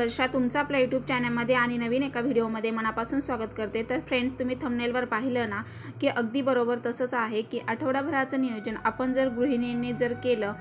वर्षा तुमचं आपल्या यूट्यूब चॅनलमध्ये आणि नवीन एका व्हिडिओमध्ये मनापासून स्वागत करते. तर फ्रेंड्स तुम्ही थंबनेलवर पाहिलं ना की अगदी बरोबर तसंच आहे की आठवडाभराचं नियोजन आपण जर गृहिणींनी जर केलं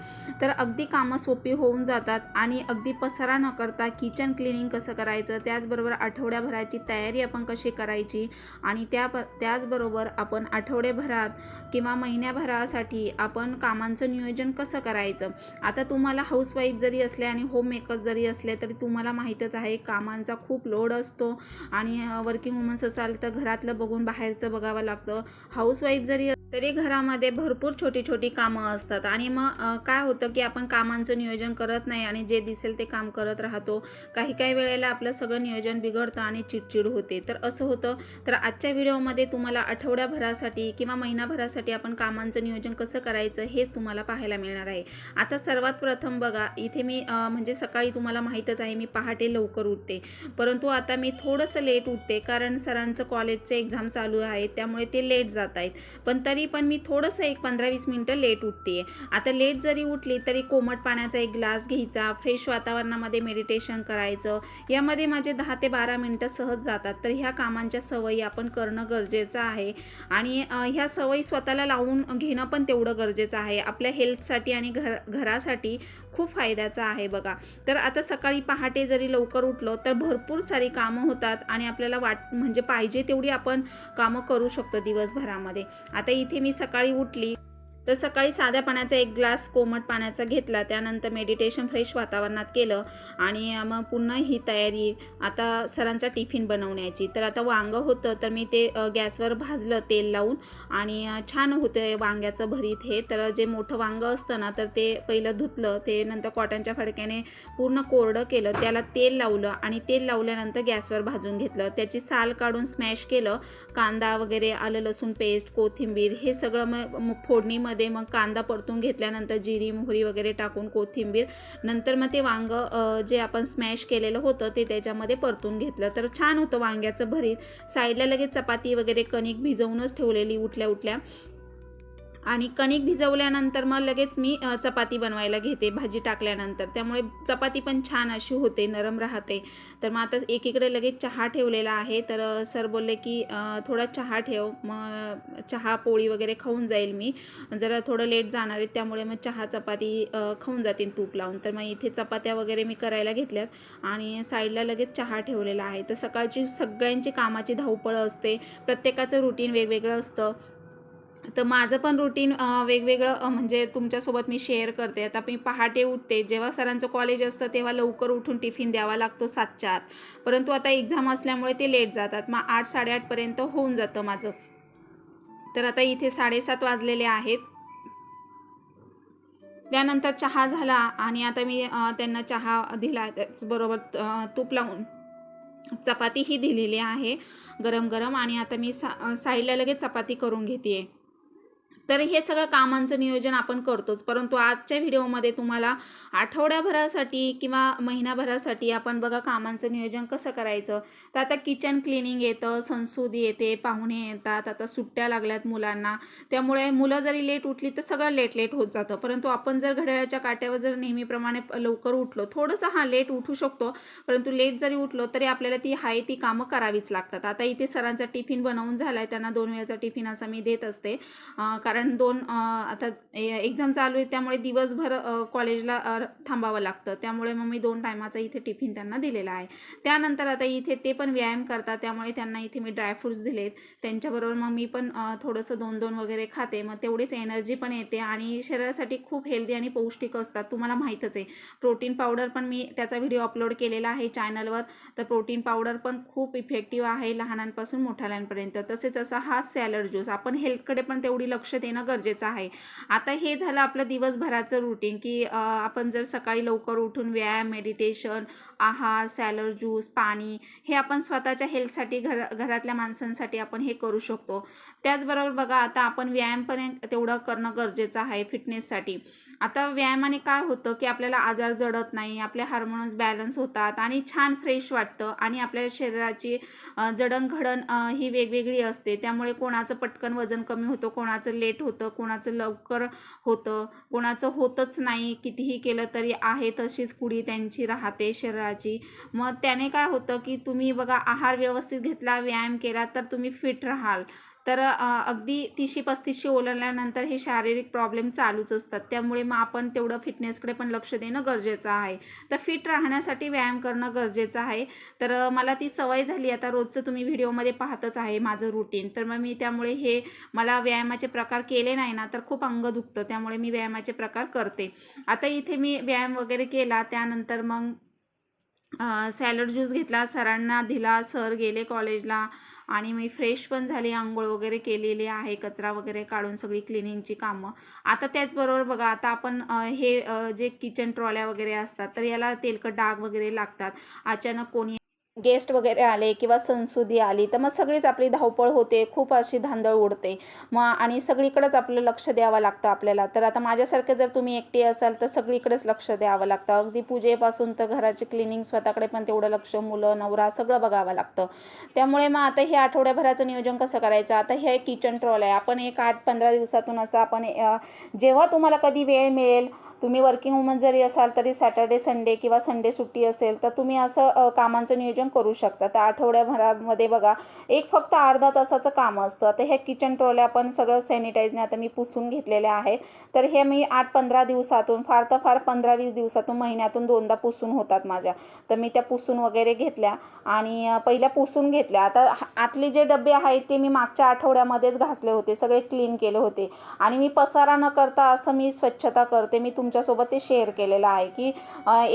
तर अगदी कामं सोपी होऊन जातात आणि अगदी पसारा न करता किचन क्लिनिंग कसं करायचं त्याचबरोबर आठवड्याभराची तयारी आपण कशी करायची आणि त्या त्याचबरोबर आपण आठवडेभरात किंवा महिन्याभरासाठी आपण कामांचं नियोजन कसं करायचं. आता तुम्हाला हाऊसवाईफ जरी असले आणि होम मेकर जरी असले तरी तुम्हाला माहीतच आहे कामांचा खूप लोड असतो आणि वर्किंग वुमन्स असाल तर घरातलं बघून बाहेरचं बघावं लागतं. हाऊसवाईफ जरी तरी घरामध्ये भरपूर छोटी छोटी कामं असतात. आणि मग काय होतं की आपण कामांचं नियोजन करत नाही आणि जे दिसेल ते काम करत राहतो. काही काही वेळेला आपलं सगळं नियोजन बिघडतं आणि चिडचिड होते. तर असं होतं. तर आजच्या व्हिडिओमध्ये तुम्हाला आठवड्याभरासाठी किंवा महिनाभरासाठी आपण कामांचं नियोजन कसं करायचं हेच तुम्हाला पाहायला मिळणार आहे. आता सर्वात प्रथम बघा इथे मी म्हणजे सकाळी तुम्हाला माहीतच आहे मी पहाटे लवकर उठते. परंतु आता मी थोडंसं लेट उठते कारण सरांचं कॉलेजचं एक्झाम चालू आहे त्यामुळे ते लेट जात आहेत. पण तरी पण मी थोडंसं एक पंधरा वीस मिनटं लेट उठते. आता लेट जरी उठली तरी कोमट पाण्याचा एक ग्लास घ्यायचा फ्रेश वातावरणामध्ये मेडिटेशन करायचं यामध्ये माझे दहा ते बारा मिनटं सहज जातात. तर ह्या कामांच्या सवयी आपण करणं गरजेचं आहे. आणि ह्या सवयी स्वतःला लावून घेणं पण तेवढं गरजेचं आहे. आपल्या हेल्थसाठी आणि घर घरासाठी खूप फायद्याचा आहे बघा. तर आता सकाळी पहाटे जरी लवकर उठलो तर भरपूर सारी कामं होतात आणि आपल्याला वाट म्हणजे पाहिजे तेवढी आपण कामं करू शकतो दिवसभरामध्ये. आता इथे मी सकाळी उठली. तर सकाळी साध्या पाण्याचा एक ग्लास कोमट पाण्याचा घेतला. त्यानंतर मेडिटेशन फ्रेश वातावरणात केलं आणि मग पुन्हा ही तयारी आता सरांचा टिफिन बनवण्याची. तर आता वांगं होतं तर मी ते गॅसवर भाजलं तेल लावून आणि छान होतं वांग्याचं भरीत हे. तर जे मोठं वांगं असतं ना तर ते पहिलं धुतलं ते नंतर कॉटनच्या फडक्याने पूर्ण कोरडं केलं त्याला तेल लावलं आणि तेल लावल्यानंतर गॅसवर भाजून घेतलं. त्याची साल काढून स्मॅश केलं कांदा वगैरे आलं लसूण पेस्ट कोथिंबीर हे सगळं मग फोडणीमध्ये फोडणीमध्ये मग कांदा परतून घेतल्यानंतर जिरी मोहरी वगैरे टाकून कोथिंबीर नंतर मग ते वांगं जे आपण स्मॅश केलेलं होतं ते त्याच्यामध्ये परतून घेतलं. तर छान होतं वांग्याचं भरीत. साईडला लगेच चपाती वगैरे कणिक भिजवूनच ठेवलेली उठल्या उठल्या आणि कणिक भिजवल्यानंतर मग लगेच मी चपाती बनवायला घेते भाजी टाकल्यानंतर. त्यामुळे चपाती पण छान अशी होते नरम राहते. तर मग आता एकीकडे लगेच चहा ठेवलेला आहे. तर सर बोलले की थोडा चहा ठेव. मग चहा पोळी वगैरे खाऊन जाईल मी. जरा थोडं लेट जाणार आहे त्यामुळे मग चहा चपाती खाऊन जातील तूप लावून. तर मग इथे चपात्या वगैरे मी करायला घेतल्यात आणि साईडला लगेच चहा ठेवलेला आहे. तर सकाळची सगळ्यांची कामाची धावपळ असते. प्रत्येकाचं रुटीन वेगवेगळं असतं. तर माझं पण रुटीन वेगवेगळं म्हणजे तुमच्यासोबत मी शेअर करते. आता मी पहाटे उठते. जेव्हा सरांचं कॉलेज असतं तेव्हा लवकर उठून टिफिन द्यावा लागतो सातच्या आत परंतु आता एक्झाम असल्यामुळे ते लेट जातात. मग आठ साडेआठपर्यंत होऊन जातं माझं. तर आता इथे साडेसात वाजलेले आहेत. त्यानंतर चहा झाला आणि आता मी त्यांना चहा दिला. त्याचबरोबर तूप लावून चपातीही दिलेली आहे गरम गरम आणि आता मी सा साईडला लगेच चपाती करून घेते आहे तर हे सगळं कामांचं नियोजन आपण करतोच. परंतु आजच्या व्हिडिओमध्ये तुम्हाला आठवड्याभरासाठी किंवा महिनाभरासाठी आपण बघा कामांचं नियोजन कसं करायचं. तर आता किचन क्लिनिंग येतं संसूद येते पाहुणे येतात आता सुट्ट्या लागल्यात मुलांना. त्यामुळे मुलं जरी लेट उठली तर सगळं लेट लेट होत जातं. परंतु आपण जर घड्याळाच्या काट्यावर जर नेहमीप्रमाणे लवकर उठलो थोडंसं हा लेट उठू शकतो. परंतु लेट जरी उठलो तरी आपल्याला ती आहे ती कामं करावीच लागतात. आता इथे सरांचा टिफिन बनवून झाला आहे त्यांना दोन वेळाचा टिफिन असा मी देत असते. कारण कारण दोन आता एक्झाम चालू आहे त्यामुळे दिवसभर कॉलेजला थांबावं लागतं. त्यामुळे मग मी दोन टायमाचा इथे टिफिन त्यांना दिलेला आहे. त्यानंतर आता इथे ते पण व्यायाम करतात त्यामुळे त्यांना इथे मी ड्रायफ्रूट्स दिलेत. त्यांच्याबरोबर मग मी पण थोडंसं दोन दोन वगैरे खाते. मग तेवढीच एनर्जी पण येते आणि शरीरासाठी खूप हेल्दी आणि पौष्टिक असतात. तुम्हाला माहीतच आहे. प्रोटीन पावडर पण मी त्याचा व्हिडिओ अपलोड केलेला आहे चॅनलवर तर प्रोटीन पावडर पण खूप इफेक्टिव्ह आहे लहानांपासून मोठ्याल्यांपर्यंत तसेच असा हा सॅलड ज्यूस आपण हेल्थकडे पण तेवढी लक्ष देणं गरजेचं आहे. आता हे झालं आपलं दिवसभराचं रुटीन की आपण जर सकाळी लवकर उठून व्यायाम मेडिटेशन आहार सॅलड ज्यूस पाणी हे आपण स्वतःच्या हेल्थसाठी घर घरातल्या माणसांसाठी आपण हे करू शकतो. त्याचबरोबर बघा आता आपण व्यायाम पण तेवढं करणं गरजेचं आहे फिटनेससाठी आता व्यायामाने काय होतं की आपल्याला आजार जडत नाही आपले हार्मोन्स बॅलन्स होतात आणि छान फ्रेश वाटतं आणि आपल्या शरीराची जडणघडण ही वेगवेगळी असते. त्यामुळे कोणाचं पटकन वजन कमी होतं कोणाचं लेट लेट होतं कोणाचं लवकर होतं कोणाचं होतच नाही कितीही केलं तरी आहे तशीच कुडी त्यांची राहते शरीराची. मग त्याने काय होतं की तुम्ही बघा आहार व्यवस्थित घेतला व्यायाम केला तर तुम्ही फिट राहाल. तर अगदी तीसशे पस्तीसशे ओलांडल्यानंतर हे शारीरिक प्रॉब्लेम चालूच असतात. त्यामुळे मग आपण तेवढं फिटनेसकडे पण लक्ष देणं गरजेचं आहे. तर फिट राहण्यासाठी व्यायाम करणं गरजेचं आहे. तर मला ती सवय झाली. आता रोजचं तुम्ही व्हिडिओमध्ये पाहतच आहे माझं रुटीन. तर मग मी त्यामुळे हे मला व्यायामाचे प्रकार केले नाही ना तर खूप अंग दुखतं. त्यामुळे मी व्यायामाचे प्रकार करते. आता इथे मी व्यायाम वगैरे केला. त्यानंतर मग सॅलड ज्यूस घेतला सरांना दिला सर गेले कॉलेजला. आणि मी फ्रेश पण झाली आंघोळ वगैरे केलेली आहे कचरा वगैरे काढून सगळी क्लिनिंगची कामं. आता त्याचबरोबर बघा आता आपण हे जे किचन ट्रॉल्या वगैरे असतात तर याला तेलकट डाग वगैरे लागतात. अचानक कोणी गेस्ट वगैरे आले किंवा सणसुदी आली तर मग सगळीच आपली धावपळ होते खूप अशी धांदळ उडते. मग आणि सगळीकडंच आपलं लक्ष द्यावं लागतं आपल्याला. तर आता माझ्यासारखे जर तुम्ही एकटी असाल तर सगळीकडेच लक्ष द्यावं लागतं. अगदी पूजेपासून तर घराची क्लिनिंग स्वतःकडे पण तेवढं लक्ष मुलं नवरा सगळं बघावं लागतं. त्यामुळे मग आता हे आठवड्याभराचं नियोजन कसं करायचं? आता हे किचन ट्रॉल आहे. आपण एक आठ पंधरा दिवसातून असं आपण जेव्हा तुम्हाला कधी वेळ मिळेल तुम्ही वर्किंग वुमन जरी असाल तरी सॅटर्डे संडे किंवा संडे सुट्टी असेल तर तुम्ही असं कामांचं नियोजन करू शकता. तर आठवड्याभरामध्ये बघा एक फक्त अर्धा तासाचं काम असतं. आता हे किचन ट्रोल्या पण सगळं सॅनिटाईजने आता मी पुसून घेतलेले आहेत. तर हे मी आठ पंधरा दिवसातून फार तर फार पंधरा वीस दिवसातून महिन्यातून दोनदा पुसून होतात माझ्या. तर मी त्या पुसून वगैरे घेतल्या आणि पहिल्या पुसून घेतल्या. आता हा- आतले जे डबे आहेत ते मी मागच्या आठवड्यामध्येच घासले होते. सगळे क्लीन केले होते. आणि मी पसारा न करता असं मी स्वच्छता करते. मी तुम तुमच्यासोबत ते शेअर केलेलं आहे की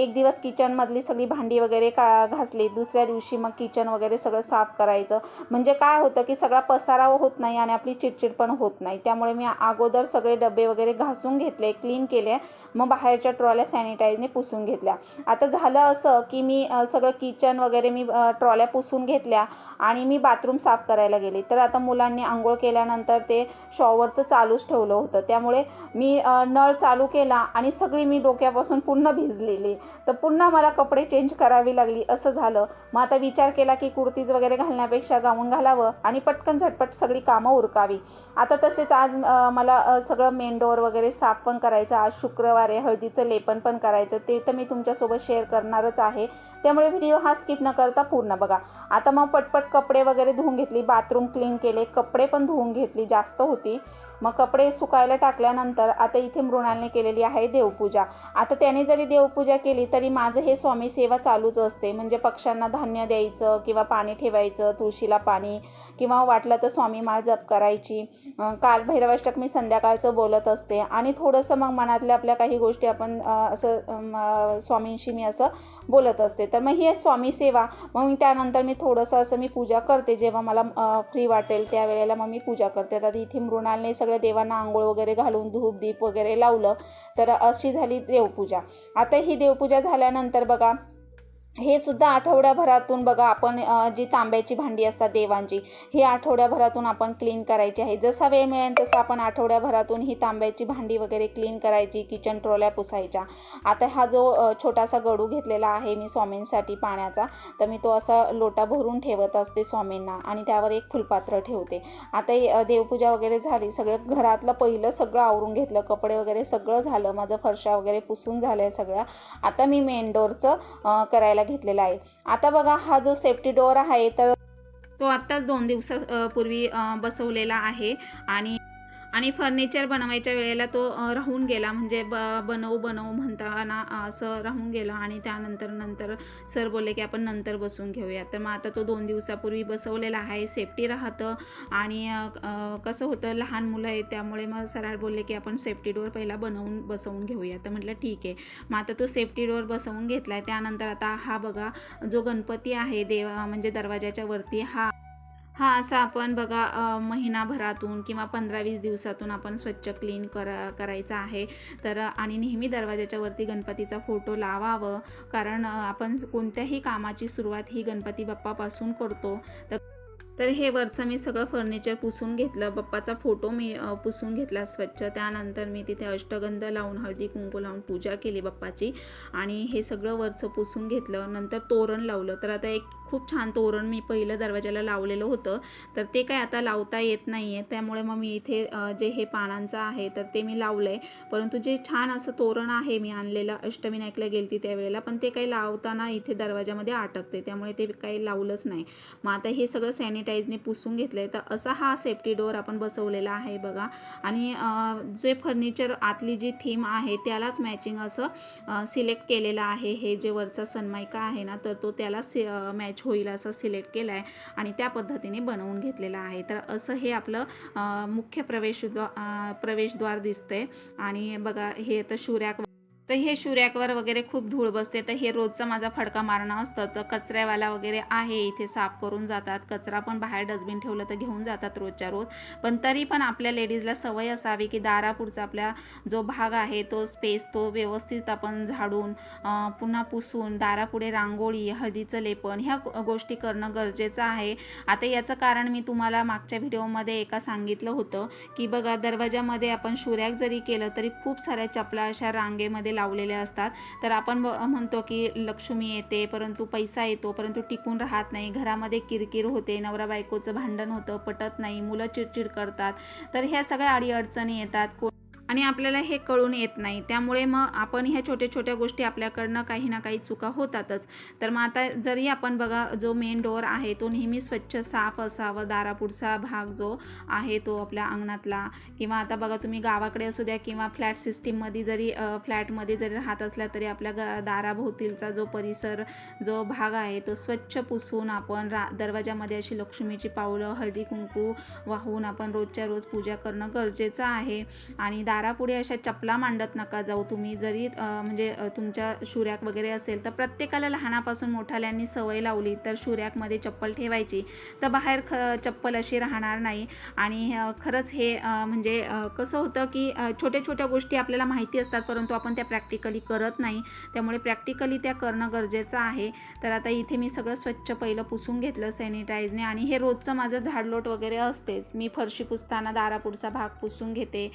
एक दिवस किचनमधली सगळी भांडी वगैरे का घासली दुसऱ्या दिवशी मग किचन वगैरे सगळं साफ करायचं. म्हणजे काय होतं की सगळा पसारा होत नाही आणि आपली चिडचिड पण होत नाही. त्यामुळे मी अगोदर सगळे डबे वगैरे घासून घेतले क्लीन केले मग बाहेरच्या ट्रॉल्या सॅनिटाईजने पुसून घेतल्या. आता झालं असं की मी सगळं किचन वगैरे मी ट्रॉल्या पुसून घेतल्या आणि मी बाथरूम साफ करायला गेले. तर आता मुलांनी आंघोळ केल्यानंतर ते शॉवरचं चालूच ठेवलं होतं. त्यामुळे मी नळ चालू केला आणि आणि सगळी मी डोक्यापासून पूर्ण भिजलेली. तर पुन्हा मला कपडे चेंज करावी लागली असं झालं. मग आता विचार केला की कुर्तीज वगैरे घालण्यापेक्षा गाऊन घालावं आणि पटकन झटपट सगळी कामं उरकावी. आता तसेच आज मला सगळं मेंडोर वगैरे साफ पण करायचं. आज शुक्रवार आहे हळदीचं लेपन पण करायचं. ते तर मी तुमच्यासोबत शेअर करणारच आहे. त्यामुळे व्हिडिओ हा स्किप न करता पूर्ण बघा. आता मग पटपट कपडे वगैरे धुवून घेतली बाथरूम क्लीन केले. कपडे पण धुवून घेतली जास्त होती. मग कपडे सुकायला टाकल्यानंतर आता इथे मृणालने केलेली आहे देवपूजा. आता त्याने जरी देवपूजा केली तरी माझं हे स्वामी सेवा चालूच असते. म्हणजे पक्ष्यांना धान्य द्यायचं किंवा पाणी ठेवायचं तुळशीला पाणी किंवा वाटलं तर स्वामी माळ जप करायची. काल भैरवाष्टक मी संध्याकाळचं बोलत असते. आणि थोडंसं मग मनातल्या आपल्या काही गोष्टी आपण असं स्वामींशी मी असं बोलत असते. तर मग ही स्वामी सेवा. मग मी त्यानंतर मी थोडंसं असं मी पूजा करते. जेव्हा मला फ्री वाटेल त्यावेळेला मग मी पूजा करते. आता इथे मृणालने सगळ्या देवांना आंघोळ वगैरे घालून धूप दीप वगैरे लावलं. तर अशी झाली देवपूजा. आता ही देवपूजा झाल्यानंतर बघा हे सुद्धा आठवड्याभरातून बघा आपण जी तांब्याची भांडी असतात देवांची ही आठवड्याभरातून आपण क्लीन करायची आहे. जसा वेळ मिळेल तसं आपण आठवड्याभरातून ही तांब्याची भांडी वगैरे क्लीन करायची किचन ट्रोल्या पुसायच्या. आता हा जो छोटासा गडू घेतलेला आहे मी स्वामींसाठी पाण्याचा तर मी तो असा लोटा भरून ठेवत असते स्वामींना आणि त्यावर एक फुलपात्र ठेवते. आता देवपूजा वगैरे झाली सगळं घरातलं पहिलं सगळं आवरून घेतलं कपडे वगैरे सगळं झालं माझं फरशा वगैरे पुसून झालं आहे सगळ्या. आता मी मेन डोरचं करायला घेतलेला आहे. आता बघा हा जो सेफ्टी डोअर आहे तर तो आत्ताच दोन दिवसापूर्वी बसवलेला आहे. आणि आणि फर्निचर बनवायच्या वेळेला तो राहून गेला. म्हणजे ब बनवू बनवू म्हणताना असं राहून गेलं. आणि त्यानंतर नंतर सर बोलले की आपण नंतर बसून घेऊया. तर मग आता तो दोन दिवसापूर्वी बसवलेला आहे. सेफ्टी राहतं. आणि कसं होतं लहान मुलं आहे त्यामुळे मग सरळ बोलले की आपण सेफ्टी डोअर पहिला बनवून बसवून घेऊया. तर म्हटलं ठीक आहे. मग आता तो सेफ्टी डोअर बसवून घेतला आहे त्यानंतर आता हा बघा जो गणपती आहे देवा म्हणजे दरवाजाच्या वरती हा हा असा आपण बघा महिनाभरातून किंवा पंधरा वीस दिवसातून आपण स्वच्छ क्लीन करा करायचा आहे. तर आणि नेहमी दरवाजाच्या वरती गणपतीचा फोटो लावावं. कारण आपण कोणत्याही कामाची सुरुवात ही गणपती बाप्पापासून करतो. तर तर हे वरचं मी सगळं फर्निचर पुसून घेतलं. बाप्पाचा फोटो मी पुसून घेतला स्वच्छ. त्यानंतर मी तिथे अष्टगंध लावून हळदी कुंकू लावून पूजा केली बाप्पाची. आणि हे सगळं वरचं पुसून घेतलं. नंतर तोरण लावलं. तर आता एक खूप छान तोरण मी पहिलं दरवाजाला लावलेलं होतं. तर ते काय आता लावता येत नाही आहे त्यामुळे मग मी इथे जे हे पानांचं आहे तर ते मी लावलं आहे परंतु जे छान असं तोरण आहे मी आणलेलं अष्टविनायकला गेलती त्यावेळेला पण ते काही लावताना इथे दरवाजामध्ये अटकते. त्यामुळे ते काही लावलंच नाही. मग आता हे सगळं सॅनिटाईजने पुसून घेतलं आहे तर असा हा सेफ्टी डोअर आपण बसवलेला आहे बघा. आणि जे फर्निचर आतली जी थीम आहे त्यालाच मॅचिंग असं सिलेक्ट केलेलं आहे. हे जे वरचा सनमायका आहे ना तर तो त्याला मॅच होईल असं सिलेक्ट केलं आहे आणि त्या पद्धतीने बनवून घेतलेलं आहे. तर असं हे आपलं मुख्य प्रवेशद्वा प्रवेशद्वार दिसतंय. आणि बघा हे तर शुऱ्याक तर हे शुऱ्याकवर वगैरे खूप धूळ बसते. तर हे रोजचा माझा फडका मारणं असतं. तर कचऱ्यावाला वगैरे आहे इथे साफ करून जातात. कचरा पण बाहेर डस्टबिन ठेवलं तर घेऊन जातात रोजच्या रोज. पण तरी पण आपल्या लेडीजला सवय असावी की दारापुढचा आपल्या जो भाग आहे तो स्पेस तो व्यवस्थित आपण झाडून पुन्हा पुसून दारापुढे रांगोळी हळदीचं लेपन ह्या गोष्टी करणं गरजेचं आहे. आता याचं कारण मी तुम्हाला मागच्या व्हिडिओमध्ये एका सांगितलं होतं की बघा दरवाजामध्ये आपण शुऱ्याक जरी केलं तरी खूप साऱ्या चपला अशा रांगेमध्ये लावलेले असतात. तर आपण म्हणतो की लक्ष्मी येते परंतु पैसा येतो परंतु टिकून राहत नाही. घरामध्ये किरकिर होते नवरा बायकोचं भांडण होतं पटत नाही मुलं चिडचिड करतात. तर ह्या सगळ्या अडीअडचणी येतात. कोण आणि आपल्याला हे कळून येत नाही. त्यामुळे मग आपण ह्या छोट्या छोट्या गोष्टी आपल्याकडनं काही ना काही चुका होतातच. तर मग आता जरी आपण बघा जो मेन डोअर आहे तो नेहमी स्वच्छ साफ असावा दारापुढचा भाग जो आहे तो आपल्या अंगणातला. किंवा आता बघा तुम्ही गावाकडे असू द्या किंवा फ्लॅट सिस्टीममध्ये जरी फ्लॅटमध्ये जरी राहत असल्या तरी आपल्या ग दाराभोवतीलचा जो परिसर जो भाग आहे तो स्वच्छ पुसून आपण रा दरवाजामध्ये अशी लक्ष्मीची पावलं हळदी कुंकू वाहून आपण रोजच्या रोज पूजा करणं गरजेचं आहे. आणि दारापुढे अशा चपला मांडत नका जाऊ. तुम्ही जरी म्हणजे तुमच्या शुऱ्याक वगैरे असेल तर प्रत्येकाला लहानापासून मोठाल्यांनी सवय लावली तर शुऱ्याकमध्ये चप्पल ठेवायची. तर बाहेर ख चप्पल अशी राहणार नाही. आणि खरंच हे म्हणजे कसं होतं की छोट्या छोट्या गोष्टी आपल्याला माहिती असतात परंतु आपण त्या प्रॅक्टिकली करत नाही. त्यामुळे प्रॅक्टिकली त्या करणं गरजेचं आहे. तर आता इथे मी सगळं स्वच्छ पहिलं पुसून घेतलं सॅनिटाईजने आणि हे रोजचं माझं झाडलोट वगैरे असतेच. मी फरशी पुसताना दारापुढचा भाग पुसून घेते.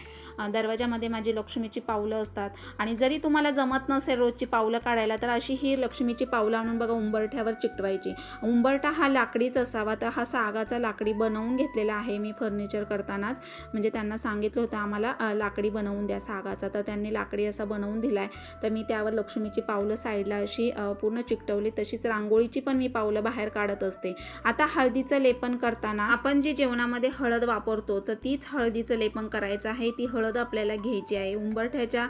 दरवाजा त्याच्यामध्ये माझी लक्ष्मीची पावलं असतात. आणि जरी तुम्हाला जमत नसेल रोजची पावलं काढायला तर अशी ही लक्ष्मीची पावलं आणून बघा उंबरठ्यावर चिकटवायची. उंबरठा हा लाकडीच असावा. तर हा सागाचा लाकडी बनवून घेतलेला आहे मी फर्निचर करतानाच. म्हणजे त्यांना सांगितलं होतं आम्हाला लाकडी बनवून द्या सागाचा. तर त्यांनी लाकडी असा बनवून दिला आहे तर मी त्यावर लक्ष्मीची पावलं साईडला अशी पूर्ण चिकटवली. तशीच रांगोळीची पण मी पावलं बाहेर काढत असते. आता हळदीचं लेपन करताना आपण जी जेवणामध्ये हळद वापरतो तर तीच हळदीचं लेपन करायचं आहे. ती हळद आपल्या आपल्याला घ्यायची आहे. उंबरठ्याच्या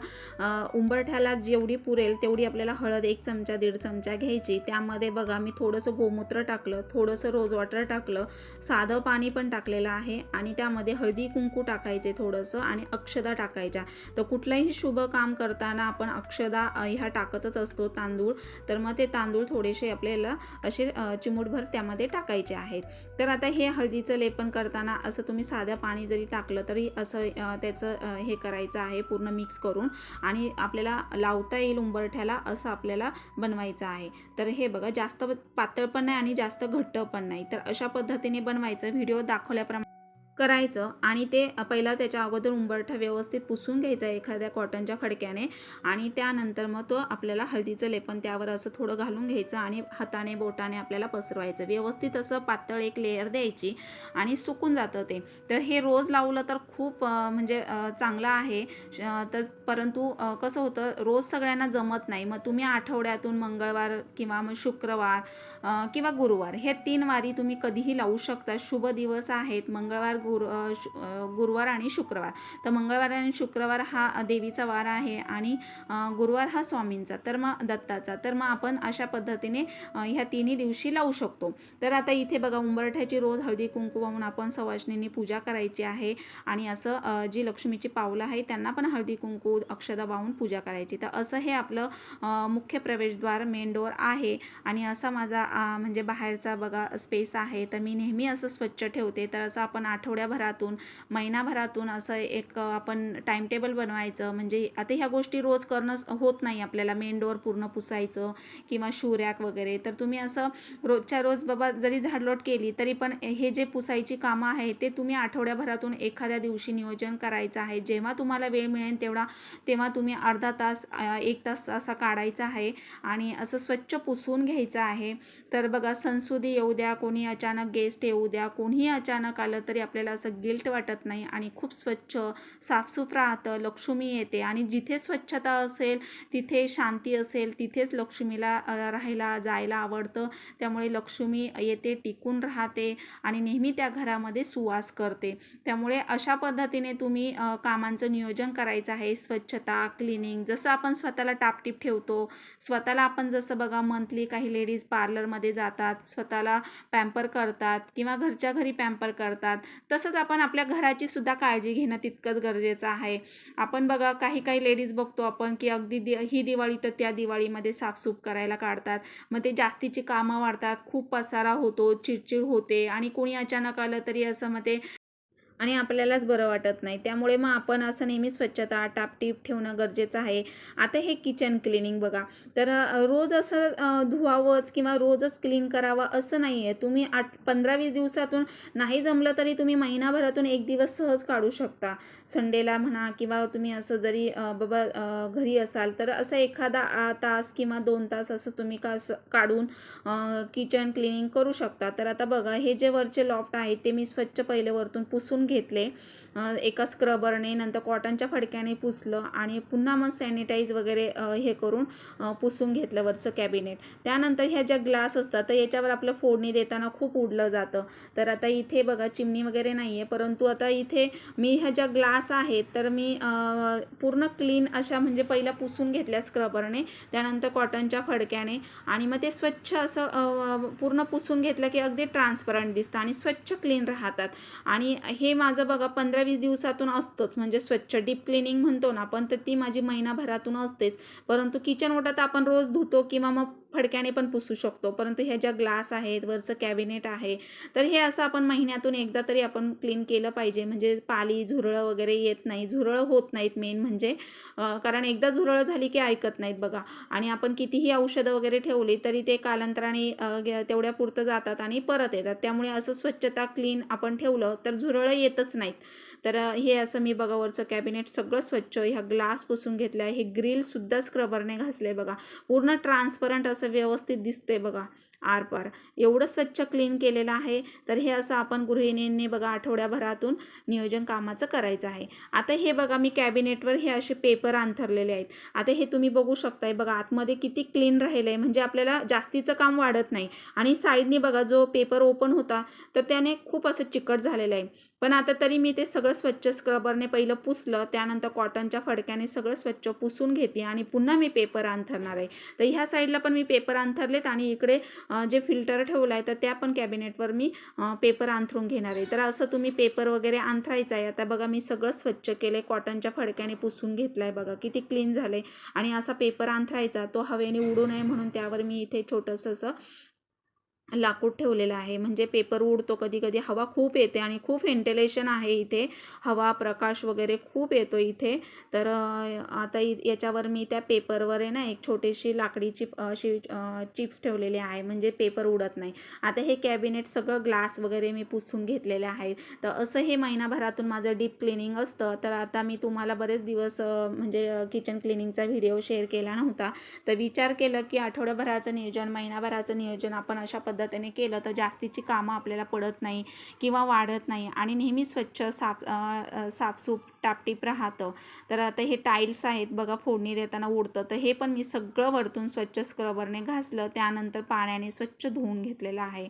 उंबरठ्याला जेवढी पुरेल तेवढी आपल्याला हळद एक चमचा दीड चमचा घ्यायची. त्यामध्ये बघा मी थोडंसं गोमूत्र टाकलं थोडंसं रोज वॉटर टाकलं साधं पाणी पण टाकलेलं आहे आणि त्यामध्ये हळदी कुंकू टाकायचे थोडंसं आणि अक्षदा टाकायच्या. तर कुठलंही शुभ काम करताना आपण अक्षदा ह्या टाकतच असतो तांदूळ. तर मग ते तांदूळ थोडेसे आपल्याला असे चिमूटभर त्यामध्ये टाकायचे आहेत. तर आता हे हळदीचं लेपन करताना असं तुम्ही साध्या पाणी जरी टाकलं तरी असं त्याचं हे करायचं आहे पूर्ण मिक्स करून आणि आपल्याला लावता येईल उंबरठ्याला असं आपल्याला बनवायचं आहे. तर हे बघा जास्त पातळ पण नाही आणि जास्त घट्ट पण नाही. तर अशा पद्धतीने बनवायचं. व्हिडिओ दाखवल्याप्रमाणे करायचं आणि ते पहिला त्याच्या अगोदर उंबरठा व्यवस्थित पुसून घ्यायचा एखाद्या कॉटनच्या फडक्याने आणि त्यानंतर मग तो आपल्याला हळदीचं लेपन त्यावर असं थोडं घालून घ्यायचं आणि हाताने बोटाने आपल्याला पसरवायचं. व्यवस्थित असं पातळ एक लेअर द्यायची आणि सुकून जातं ते. तर हे रोज लावलं तर खूप म्हणजे चांगलं आहे. श- तर परंतु कसं होतं रोज सगळ्यांना जमत नाही. मग तुम्ही आठवड्यातून मंगळवार किंवा मग शुक्रवार किंवा गुरुवार. हे तीन वारी तुम्ही कधीही लावू शकता. शुभ दिवस आहेत मंगळवार गुरु शु- गुरुवार आणि शुक्रवार. तर मंगळवार आणि शुक्रवार हा देवीचा वार आहे आणि गुरुवार हा स्वामींचा तर मग दत्ताचा. तर मग आपण अशा पद्धतीने ह्या तिन्ही दिवशी लावू शकतो. तर आता इथे बघा उंबरठ्याची रोज हळदी कुंकू वाहून आपण सवाष्णींनी पूजा करायची आहे आणि असं जी लक्ष्मीची पावलं आहे त्यांना पण हळदी कुंकू अक्षदा वाहून पूजा करायची. तर असं हे आपलं मुख्य प्रवेशद्वार मेन डोअर आहे आणि असा माझा म्हणजे बाहेरचा बघा स्पेस आहे तर मी नेहमी असं स्वच्छ ठेवते. तर असं आपण आठवड्याभरातून महिनाभरातून असं एक आपण टाईमटेबल बनवायचं. म्हणजे आता ह्या गोष्टी रोज करणं होत नाही आपल्याला. मेन डोअर पूर्ण पुसायचं किंवा शुऱ्याक वगैरे. तर तुम्ही असं रोजच्या रोज बाबा जरी झाडलोट केली तरी पण हे जे पुसायची कामं आहे ते तुम्ही आठवड्याभरातून एखाद्या दिवशी नियोजन करायचं आहे. जेव्हा तुम्हाला वेळ मिळेल तेवढा तेव्हा तुम्ही अर्धा तास एक तास असा काढायचा आहे. आणि असं स्वच्छ पुसून घ्यायचं आहे. तर बघा संसुदी येऊ द्या कोणी अचानक गेस्ट येऊ द्या कोणीही अचानक आलं तरी आपल्याला असं गिल्ट वाटत नाही आणि खूप स्वच्छ साफसूफ राहतं लक्ष्मी येते आणि जिथे स्वच्छता असेल तिथे शांती असेल तिथेच लक्ष्मीला राहायला जायला आवडतं. त्यामुळे लक्ष्मी येते टिकून राहते आणि नेहमी त्या घरामध्ये सुवास करते. त्यामुळे अशा पद्धतीने तुम्ही कामांचं नियोजन करायचं आहे. स्वच्छता क्लिनिंग जसं आपण स्वतःला टापटीप ठेवतो स्वतःला आपण जसं बघा मंथली काही लेडीज पार्लरमध्ये जातात स्वतःला पॅम्पर करतात किंवा घरच्या घरी पॅम्पर करतात. तसंच आपण आपल्या घराची सुद्धा काळजी घेणं तितकंच गरजेचं आहे. आपण बघा काही काही लेडीज बघतो आपण की अगदी दि ही दिवाळी तर त्या दिवाळीमध्ये साफसूफ करायला काढतात. मग ते जास्तीची कामं वाढतात खूप पसारा होतो चिडचिड होते आणि कोणी अचानक आलं तरी असं मग ते आणि आपल्यालाच बरं वाटत नाही. त्यामुळे मग आपण असं नेहमी स्वच्छता टापटीप ठेवणं गरजेचं आहे. आता हे किचन क्लिनिंग बघा. तर रोज असं धुवावंच किंवा रोजच क्लीन करावं असं नाही आहे तुम्ही आठ पंधरा वीस दिवसातून नाही जमलं तरी तुम्ही महिनाभरातून एक दिवस सहज काढू शकता. संडेला म्हणा किंवा तुम्ही असं जरी बाबा घरी असाल तर असं एखादा आ, तास किंवा दोन तास असं तुम्ही का असं काढून किचन क्लिनिंग करू शकता. तर आता बघा हे जे वरचे लॉफ्ट आहे ते मी स्वच्छ पहिले वरतून पुसून घेतले. एका स्क्रबरने नंतर कॉटनच्या फडक्याने पुसलं आणि पुन्हा मग सॅनिटाईज वगैरे हे करून पुसून घेतलं वरचं कॅबिनेट. त्यानंतर ह्या ज्या ग्लास असतात तर याच्यावर आपलं फोडणी देताना खूप उडलं जातं. तर आता इथे बघा चिमणी वगैरे नाही आहे परंतु आता इथे मी ह्या ज्या ग्लास आहेत तर मी पूर्ण क्लीन अशा म्हणजे पहिल्या पुसून घेतल्या स्क्रबरने त्यानंतर कॉटनच्या फडक्याने आणि मग ते स्वच्छ असं पूर्ण पुसून घेतलं की अगदी ट्रान्सपरंट दिसतं आणि स्वच्छ क्लीन राहतात. आणि हे माझं बघा पंधरा वीस दिवसातून असतंच. म्हणजे स्वच्छ डीप क्लिनिंग म्हणतो ना आपण तर ती माझी महिनाभरातून असतेच. परंतु किचन ओटा तर आपण रोज धुतो किंवा मग फडक्याने पण पुसू शकतो. परंतु ह्या ज्या ग्लास आहेत वरचं कॅबिनेट आहे तर हे असं आपण महिन्यातून एकदा तरी आपण क्लीन केलं पाहिजे. म्हणजे पाली झुरळं वगैरे येत नाही. झुरळं होत नाहीत मेन म्हणजे. कारण एकदा झुरळं झाली की ऐकत नाहीत बघा. आणि आपण कितीही औषधं वगैरे ठेवली तरी ते कालांतराने तेवढ्या पुरतं जातात आणि परत येतात. त्यामुळे असं स्वच्छता क्लीन आपण ठेवलं तर झुरळं येतच नाहीत. तर हे असं मी बघा वरचं कॅबिनेट सगळं स्वच्छ ह्या ग्लास पुसून घेतलं आहे हे ग्रिलसुद्धा स्क्रबरने घासले बघा. पूर्ण ट्रान्सपरंट असं व्यवस्थित दिसते बघा. आरपार. एवढं स्वच्छ क्लीन केलेलं आहे तर हे असं आपण गृहिणींनी बघा आठवड्याभरातून नियोजन कामाचं करायचं आहे. आता हे बघा मी कॅबिनेटवर हे असे पेपर अंथरलेले आहेत. आता हे तुम्ही बघू शकताय बघा आतमध्ये किती क्लीन राहिलं आहे म्हणजे आपल्याला जास्तीचं काम वाढत नाही. आणि साईडने बघा जो पेपर ओपन होता तर त्याने खूप असं चिकट झालेलं आहे. पण आता तरी मी ते सगळं स्वच्छ स्क्रबरने पहिलं पुसलं त्यानंतर कॉटनच्या फडक्याने सगळं स्वच्छ पुसून घेते आणि पुन्हा मी पेपर अंथरणार आहे. तर ह्या साईडला पण मी पेपर अंथरलेत आणि इकडे जे फिल्टर ठेवलं आहे तर त्या पण कॅबिनेटवर मी पेपर अंथरून घेणार आहे. तर असं तुम्ही पेपर वगैरे अंथरायचं आहे आता बघा मी सगळं स्वच्छ केलं आहे कॉटनच्या फडक्याने पुसून घेतलं आहे बघा किती क्लीन झालं आहे आणि असा पेपर अंथरायचा तो हवेने उडू नये म्हणून त्यावर मी इथे छोटंसं असं लाकूड ठेवलेलं आहे. म्हणजे पेपर उडतो कधी कधी हवा खूप येते आणि खूप व्हेंटिलेशन आहे इथे. हवा प्रकाश वगैरे खूप येतो इथे. तर आता इ याच्यावर मी त्या पेपरवर आहे ना एक छोटीशी लाकडीची अशी चिप्स ठेवलेली आहे. म्हणजे पेपर उडत नाही. आता हे कॅबिनेट सगळं ग्लास वगैरे मी पुसून घेतलेले आहेत. तर असं हे महिनाभरातून माझं डीप क्लिनिंग असतं. तर आता मी तुम्हाला बरेच दिवस म्हणजे किचन क्लिनिंगचा व्हिडिओ शेअर केला नव्हता. तर विचार केलं की आठवड्याभराचं नियोजन महिनाभराचं नियोजन आपण अशा पद्धतीने केलं तर जास्तीची कामं आपल्याला पडत नाही किंवा वाढत नाही. आणि नेहमी स्वच्छ साफ साफसूप टापटीप राहतं. तर आता हे टाईल्स आहेत बघा फोडणी देताना उडतं. तर हे पण मी सगळं वरतून स्वच्छ स्क्रबरने घासलं. त्यानंतर पाण्याने स्वच्छ धुवून घेतलेलं आहे.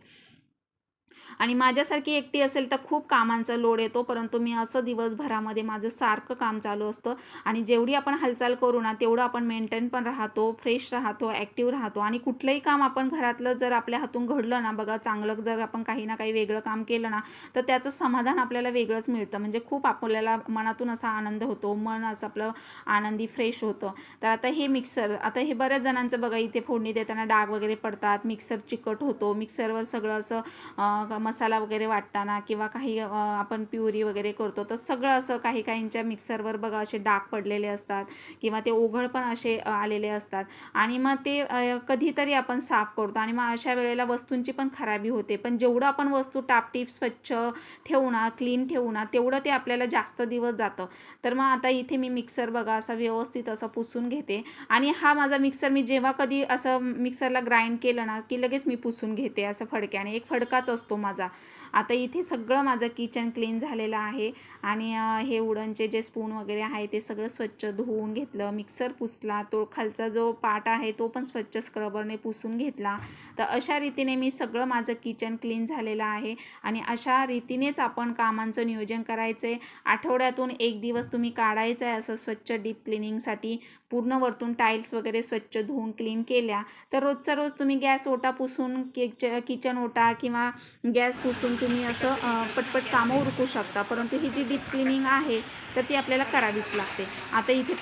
आणि माझ्यासारखी एकटी असेल तर खूप कामांचा लोड येतो परंतु मी असं दिवसभरामध्ये माझं सारखं काम चालू असतं. आणि जेवढी आपण हालचाल करू ना तेवढं आपण मेंटेन पण राहतो फ्रेश राहतो ॲक्टिव्ह राहतो. आणि कुठलंही काम आपण घरातलं जर आपल्या हातून घडलं ना बघा चांगलं जर आपण काही ना काही वेगळं काम केलं ना तर त्याचं समाधान आपल्याला वेगळंच मिळतं. म्हणजे खूप आपल्याला मनातून असा आनंद होतो मन असं आपलं आनंदी फ्रेश होतं. तर आता हे मिक्सर आता हे बऱ्याच जणांचं बघा इथे फोडणी देताना डाग वगैरे पडतात मिक्सर चिकट होतो. मिक्सरवर सगळं असं मसाला वगैरे वाटताना किंवा काही आपण प्युरी वगैरे करतो तर सगळं असं काही काहींच्या मिक्सरवर बघा असे डाग पडलेले असतात किंवा ते ओघळ पण असे आलेले असतात. आणि मग ते कधीतरी आपण साफ करतो आणि मग अशा वेळेला वस्तूंची पण खराबी होते. पण जेवढं आपण वस्तू टापटीप स्वच्छ ठेवू ना क्लीन ठेवू ना तेवढं ते आपल्याला जास्त दिवस जातं. तर मग आता इथे मी मिक्सर बघा असा व्यवस्थित असं पुसून घेते. आणि हा माझा मिक्सर मी जेव्हा कधी असं मिक्सरला ग्राइंड केलं ना की लगेच मी पुसून घेते असं फडक्याने. एक फडकाच असतो माझा. 맞 아. आता इथे सगळं माझं किचन क्लीन झालेलं आहे. आणि हे उडनचे जे स्पून वगैरे आहे ते सगळं स्वच्छ धुवून घेतलं. मिक्सर पुसला. तो खालचा जो पाट आहे तो पण स्वच्छ स्क्रबरने पुसून घेतला. तर अशा रीतीने मी सगळं माझं किचन क्लीन झालेलं आहे. आणि अशा रीतीनेच आपण कामांचं नियोजन करायचं आहे आठवड्यातून एक दिवस तुम्ही काढायचं आहे असं स्वच्छ डीप क्लिनिंगसाठी पूर्ण वरतून टाईल्स वगैरे स्वच्छ धुवून क्लीन केल्या. तर रोजचा रोज तुम्ही गॅस ओटा पुसून किच किचन ओटा किंवा गॅस पुसून तुम्ही असं पटपट कामं उरकू शकता. परंतु ही जी डीप क्लिनिंग आहे तर ती आपल्याला करावीच लागते. आता इथे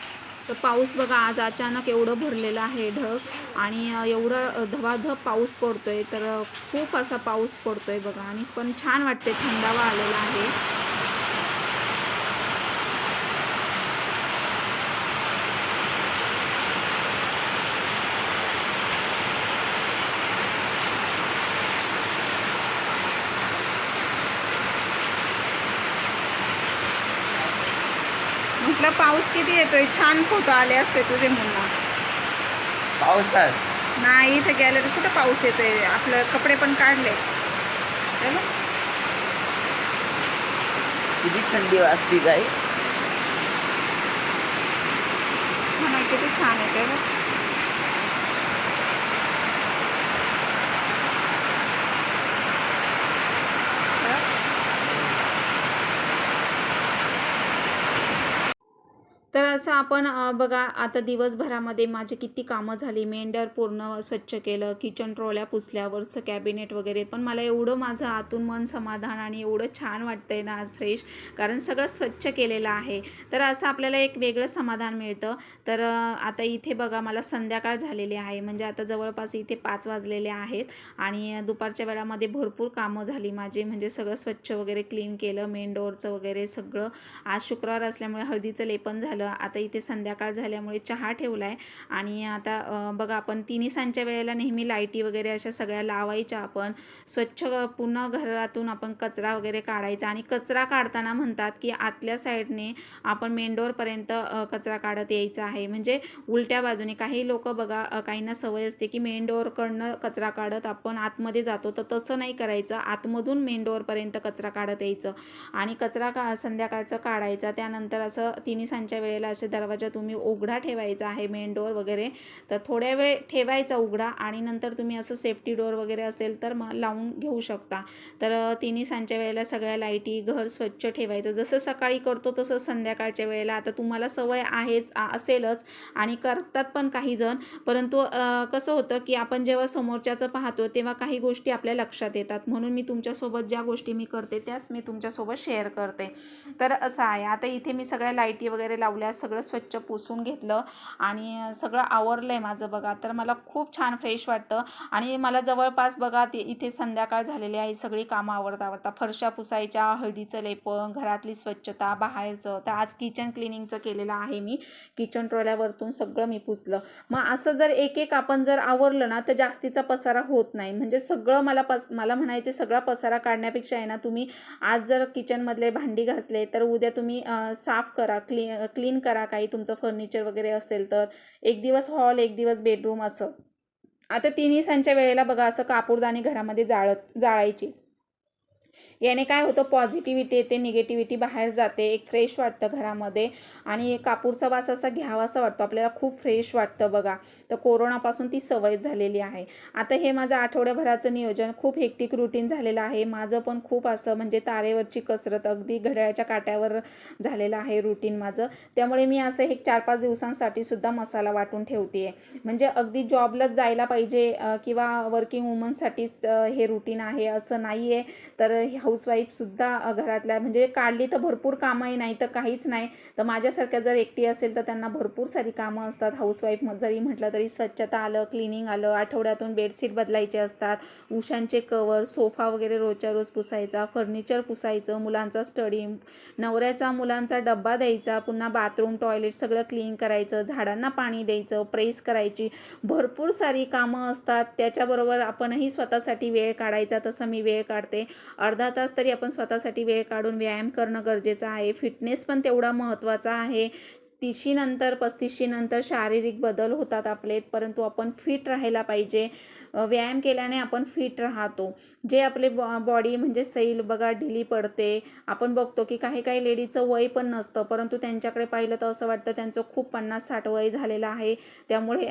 तर पाऊस बघा आज अचानक एवढं भरलेलं आहे ढग आणि एवढं अ, धबाधब पाऊस आहे तर खूप असा पाऊस पडतो आहे बघा. आणि पण छान वाटते थंडावा आलेला आहे म्हटलं पाऊस किती येतोय? छान फोटो आले असते तुझे मुलं पावसात नाही इथं गॅलरी कुठं पाऊस येतोय? आपलं कपडे पण काढले. है ना? किती थंडी वाजती काय ना, किती छान येते असं आपण बघा आता दिवसभरामध्ये माझी किती कामं झाली. मेंढर पूर्ण स्वच्छ केलं किचन ट्रोल्या पुसल्यावरचं कॅबिनेट वगैरे. पण मला एवढं माझं आतून मन समाधान आणि एवढं छान वाटतंय ना आज फ्रेश कारण सगळं स्वच्छ केलेलं आहे. तर असं आपल्याला एक वेगळं समाधान मिळतं. तर आता इथे बघा मला संध्याकाळ झालेली आहे. म्हणजे आता जवळपास इथे पाच वाजलेले आहेत आणि दुपारच्या वेळामध्ये भरपूर कामं झाली माझी. म्हणजे सगळं स्वच्छ वगैरे क्लीन केलं मेन डोअरचं वगैरे सगळं. आज शुक्रवार असल्यामुळे हळदीचं लेपन झालं. आता इथे संध्याकाळ झाल्यामुळे चहा ठेवला आहे आणि आता बघा आपण तिन्ही सांच्या वेळेला नेहमी लाईटी वगैरे अशा सगळ्या लावायच्या. आपण स्वच्छ पूर्ण घरातून आपण कचरा वगैरे काढायचा. आणि कचरा काढताना म्हणतात की आतल्या साईडने आपण मेनडोरपर्यंत कचरा काढत यायचा आहे. म्हणजे उलट्या बाजूने काही लोक बघा काहींना सवय असते की मेनडोरकडनं कचरा काढत आपण आतमध्ये जातो. तर तसं नाही करायचं. आतमधून मेनडोरपर्यंत कचरा काढत यायचं. आणि कचरा का संध्याकाळचं काढायचा. त्यानंतर असं तिन्ही सांच्या वेळेला असे दरवाजा तुम्ही उघडा ठेवायचा आहे मेन डोअर वगैरे तर थोड्या वेळ ठेवायचा उघडा आणि नंतर तुम्ही असं सेफ्टी डोअर वगैरे असेल तर मग लावून घेऊ शकता. तर तिन्ही सांच्या वेळेला सगळ्या लाईटी घर स्वच्छ ठेवायचं. जसं सकाळी करतो तसं संध्याकाळच्या वेळेला. आता तुम्हाला सवय आहेच असेलच आणि करतात पण काही जण परंतु कसं होतं की आपण जेव्हा समोरच्याचं पाहतो तेव्हा काही गोष्टी आपल्या लक्षात येतात. म्हणून मी तुमच्यासोबत ज्या गोष्टी मी करते त्याच मी तुमच्यासोबत शेअर करते. तर असं आहे. आता इथे मी सगळ्या लाईटी वगैरे लावल्या सगळं स्वच्छ पुसून घेतलं आणि सगळं आवरलं आहे माझं बघा. तर मला खूप छान फ्रेश वाटतं. आणि मला जवळपास बघा ते इथे संध्याकाळ झालेली आहे. सगळी कामं आवडता आवडता फरशा पुसायच्या हळदीचं लेपण घरातली स्वच्छता बाहेरचं. तर आज किचन क्लिनिंगचं केलेलं आहे मी. किचन ट्रोल्यावरतून सगळं मी पुसलं. मग असं जर एक एक आपण जर आवरलं ना तर जास्तीचा पसारा होत नाही. म्हणजे सगळं मला पस मला म्हणायचे सगळा पसारा काढण्यापेक्षा आहे ना तुम्ही आज जर किचनमधले भांडी घासले तर उद्या तुम्ही साफ करा. क्ली क्लीन करा काही तुमचं फर्निचर वगैरे असेल तर. एक दिवस हॉल एक दिवस बेडरूम असं. आता तिन्ही सांच्या वेळेला बघा असं कापूरदानी घरामध्ये जाळत जाळायची. याने काय होतं पॉझिटिव्हिटी येते निगेटिव्हिटी बाहेर जाते एक फ्रेश वाटतं घरामध्ये आणि कापूरचा वास असा घ्यावा असा वाटतो. आपल्याला खूप फ्रेश वाटतं बघा. तर कोरोनापासून ती सवय झालेली आहे. आता हे माझं आठवड्याभराचं नियोजन खूप हेक्टिक रुटीन झालेलं आहे. माझं पण खूप असं म्हणजे तारेवरची कसरत अगदी घड्याळाच्या काट्यावर झालेलं आहे रुटीन माझं. त्यामुळे मी असं एक चार पाच दिवसांसाठी सुद्धा मसाला वाटून ठेवते आहे म्हणजे अगदी जॉबलाच जायला पाहिजे किंवा वर्किंग वुमनसाठीच हे रुटीन आहे. असं नाही आहे तर हाऊसवाईफसुद्धा घरातल्या म्हणजे काढली तर भरपूर कामंही नाही तर काहीच नाही. तर माझ्यासारख्या जर एकटी असेल तर त्यांना भरपूर सारी कामं असतात. हाऊसवाईफ जरी म्हटलं तरी स्वच्छता आलं क्लिनिंग आलं आठवड्यातून बेडशीट बदलायचे असतात. उशांचे कवर सोफा वगैरे रोजच्या रोज पुसायचा फर्निचर पुसायचं मुलांचा स्टडी नवऱ्याचा मुलांचा डब्बा द्यायचा पुन्हा बाथरूम टॉयलेट सगळं क्लीन करायचं झाडांना पाणी द्यायचं प्रेस करायची. भरपूर सारी कामं असतात. त्याच्याबरोबर आपणही स्वतःसाठी वेळ काढायचा तसं मी वेळ काढते. अर्धा तास तरी आपण स्वतःसाठी वेळ काढून व्यायाम करणं गरजेचं आहे. फिटनेस पण तेवढा महत्त्वाचा आहे. तिशी नंतर पस्तीसशी नंतर शारीरिक बदल होतात आपले परंतु आपण फिट राहायला पाहिजे. व्यायाम केल्याने आपण फिट राहतो. जे आपले बॉ बॉडी म्हणजे सैल बघा ढिली पडते. आपण बघतो की काही काही लेडीचं वय पण नसतं परंतु त्यांच्याकडे पाहिलं तर असं वाटतं त्यांचं खूप पन्नास साठ वय झालेलं आहे. त्यामुळे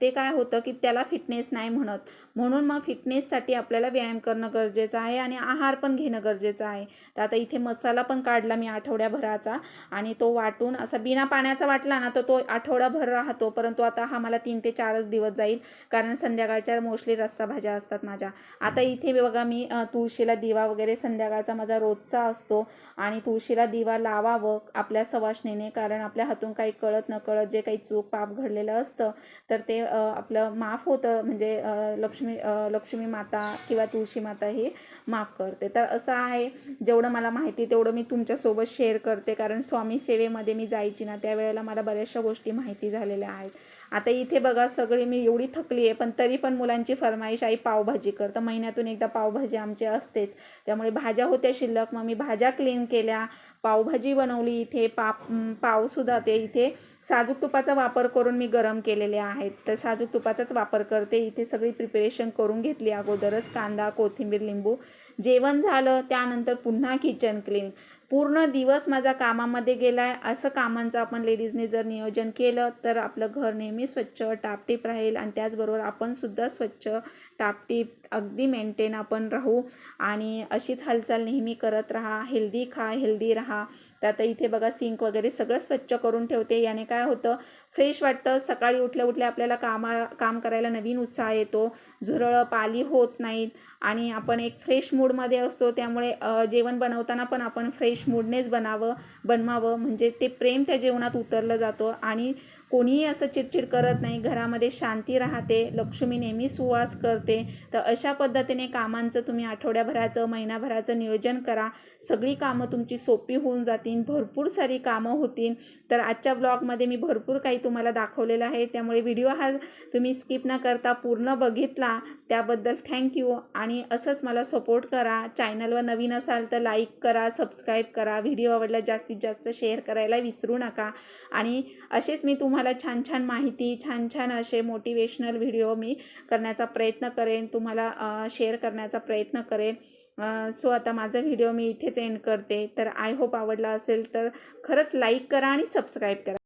ते काय होतं की त्याला फिटनेस नाही म्हणत. म्हणून मग फिटनेससाठी आपल्याला व्यायाम करणं गरजेचं आहे आणि आहार पण घेणं गरजेचं आहे. तर आता इथे मसाला पण काढला मी आठवड्याभराचा आणि तो वाटून असा बिना पाण्याचा वाटला ना तर तो आठवडाभर राहतो. परंतु आता हा मला तीन ते चारच दिवस जाईल. कारण संध्याकाळच्या मोस्टली रस्सा भाज्या असतात माझ्या. आता इथे बघा मी तुळशीला दिवा वगैरे संध्याकाळचा माझा रोजचा असतो. आणि तुळशीला दिवा लावावं आपल्या सवासणीने कारण आपल्या हातून काही कळत न कळत जे काही चूक पाप घडलेलं असतं तर ते आपलं माफ होतं. म्हणजे लक्ष्मी लक्ष्मी माता किंवा तुळशी माता ही माफ करते. तर असं आहे. जेवढं मला माहिती तेवढं मी तुमच्यासोबत शेअर करते. कारण स्वामी सेवेमध्ये मी जायची ना त्यावेळेला मला बऱ्याचशा गोष्टी माहिती झालेल्या आहेत. आता इथे बघा सगळी मी एवढी थकली आहे पण तरी पण मुलांची फरमाईश आई पावभाजी कर. तर महिन्यातून एकदा पावभाजी आमची असतेच. त्यामुळे भाज्या होत्या शिल्लक मग मी भाज्या क्लीन केल्या पावभाजी बनवली इथे पाप पावसुद्धा ते इथे. साजूक तुपाचा वापर करून मी गरम केलेले आहेत. तर साजूक तुपाचाच वापर करते. इथे सगळी प्रिपरेशन करून घेतली अगोदरच कांदा कोथिंबीर लिंबू. जेवण झालं त्यानंतर पुन्हा किचन क्लीन पूर्ण दिवस माझा कामामध्ये गेला आहे असं कामांचं आपण लेडीजने जर नियोजन केलं तर आपलं घर नेहमी स्वच्छ टापटीप राहील आणि त्याचबरोबर आपण सुद्धा स्वच्छ टापटीप अगदी मेंटेन आपण राहू. आणि अशीच हालचाल नेहमी करत राहा. हेल्दी खा हेल्दी राहा. तर आता इथे बघा सिंक वगैरे सगळं स्वच्छ करून ठेवते. याने काय होतं? फ्रेश वाटतं. सकाळी उठल्या उठल्या आपल्याला कामा काम करायला नवीन उत्साह येतो. झुरळं पाली होत नाहीत. आणि आपण एक फ्रेश मूडमध्ये असतो. त्यामुळे जेवण बनवताना पण आपण फ्रेश मूडनेच बनावं बनवावं. म्हणजे ते प्रेम त्या जेवणात उतरलं जातं. आणि कोणीही असं चिडचिड करत नाही. घरामध्ये शांती राहते. लक्ष्मी नेहमी सुवास करते. तर अशा पद्धतीने कामांचं तुम्ही आठवड्याभराचं महिनाभराचं नियोजन करा. सगळी कामं तुमची सोपी होऊन जातील भरपूर सारी कामं होतील. तर आजच्या ब्लॉगमध्ये मी भरपूर काही तुम्हाला दाखवलेलं आहे. त्यामुळे व्हिडिओ हा तुम्ही स्किप न करता पूर्ण बघितला. त्याबद्दल थँक्यू आणि असंच मला सपोर्ट करा. चॅनलवर नवीन असाल तर लाईक करा सबस्क्राईब करा. व्हिडिओ आवडला जास्तीत जास्त शेअर करायला विसरू नका. आणि असेच मी तुम्हाला छान छान माहिती छान छान असे मोटिवेशनल व्हिडिओ मी करण्याचा प्रयत्न करेन तुम्हाला शेअर करण्याचा प्रयत्न करेन. सो आता माझा व्हिडिओ मी इथेच एंड करते. तर आय होप आवडला असेल तर खरंच लाईक करा आणि सबस्क्राईब करा.